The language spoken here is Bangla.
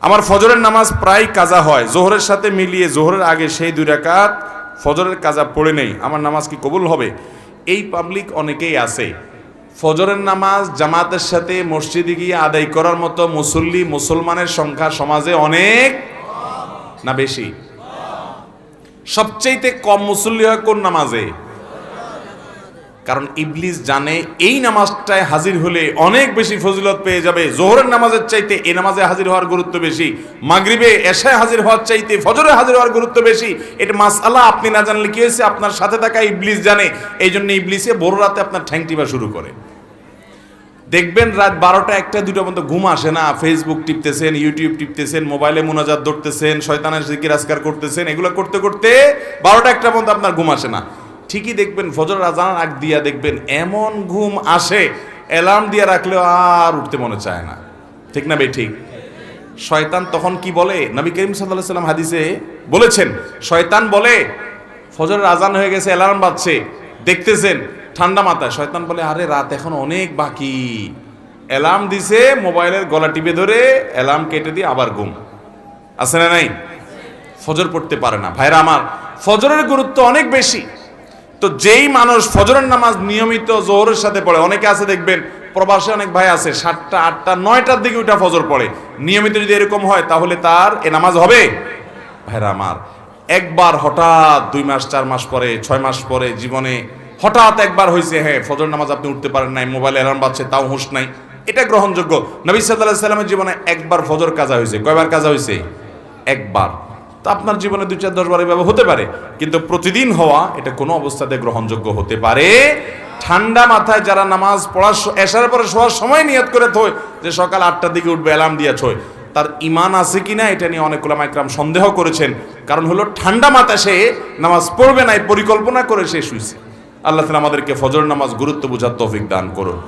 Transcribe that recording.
আমার ফজরের নামাজ প্রায় কাজা হয়। জোহরের সাথে মিলিয়ে জোহরের আগে সেই দুই রাকাত ফজরের কাজা পড়ে নেই। আমার নামাজ কি কবুল হবে? এই পাবলিক অনেকেই আছে। ফজরের নামাজ জামাতের সাথে মসজিদে গিয়ে আদায় করার মতো মুসল্লি মুসলমানের সংখ্যা সমাজে অনেক না বেশি? সবচাইতে কম মুসল্লি হয় কোন নামাজে? কারণ ইবলিস জানে এই নামাজটায় হাজির হলে অনেক বেশি ফজিলত পেয়ে যাবে। জোহরের নামাজের চাইতে এই নামাজে হাজির হওয়ার গুরুত্ব বেশি। মাগরিবে এশায় হাজির হওয়ার চাইতে ফজরে হাজির হওয়ার গুরুত্ব বেশি। এটা মাসালা আপনি না জানলে কি হয়েছে? আপনার সাথে থাকা ইবলিস জানে। এই জন্য ইবলিসে বড় রাতে আপনার ঠ্যাং টিপা শুরু করে। দেখবেন রাত বারোটা একটা দুটো পর্যন্ত ঘুম আসে না। ফেসবুক টিপতেছেন ইউটিউব টিপতেছেন, মোবাইলে মোনাজাত ধরতেছেন, শয়তানের জিকির আজকার করতেছেন। এগুলো করতে করতে বারোটা একটা পর্যন্ত আপনার ঘুম আসে না। ঠিকই দেখবেন ফজর আজান আগ দিয়া দেখবেন, এমন ঘুম আসে, অ্যালার্ম দিয়ে রাখলেও আর উঠতে মনে চায় না। ঠিক না বে ঠিক। শয়তান তখন কি বলে? নবী করিম সাল্লাহ সাল্লাম হাদিসে বলেছেন, শয়তান বলে, ফজরের আজান হয়ে গেছে, অ্যালার্ম বাজছে, দেখতেছেন, ঠান্ডা মাথায়। শয়তান বলে, আরে রাত এখন অনেক বাকি। অ্যালার্ম দিছে, মোবাইলের গলা টিপে ধরে, অ্যালার্ম কেটে দিয়ে আবার ঘুম। আছে না নাই? ফজর পড়তে পারে না। ভাইরা আমার, ফজরের গুরুত্ব অনেক বেশি। তো যেই মানুষ ফজরের নামাজ নিয়মিত জোহরের সাথে পড়ে, অনেকে আছে দেখবেন প্রবাসে অনেক ভাই আছে, সাতটা, আটটা, নয়টার দিকে ওইটা ফজর পড়ে। নিয়মিত যদি এরকম হয়, তাহলে তার এ নামাজ হবে? ভাইরা আমার, একবার হঠাৎ দুই মাস, চার মাস পরে, ছয় মাস পরে জীবনে হঠাৎ একবার হয়েছে হ্যাঁ ফজর নামাজ আপনি উঠতে পারেন নাই, মোবাইল অ্যালার্ম বাজছে, তাও হুঁশ নাই। এটা গ্রহণযোগ্য। নবী সাল্লাহ সাল্লামের জীবনে একবার ফজর কাজা হয়েছে কয়বার কাজা হয়েছে একবার। তো আপনার জীবনে দুই চার দশ বার এভাবে হতে পারে। কিন্তু প্রতিদিন হওয়া এটা কোনো অবস্থাতে গ্রহণযোগ্য হতে পারে। ঠান্ডা মাথায় যারা নামাজ পড়ার এশার পরে শোয়ার সময় নিয়ত করে থয় যে সকাল আটটার দিকে উঠবে অ্যালার্ম দিয়া ছয় তার ইমান আছে কি না এটা নিয়ে অনেক ওলামা একরাম সন্দেহ করেছেন। কারণ হলো ঠান্ডা মাথায় সে নামাজ পড়বে না, এই পরিকল্পনা করে সে শুয়েছে আল্লাহ তালা আমাদেরকে ফজর নামাজ গুরুত্ব বোঝার তৌফিক দান করুন।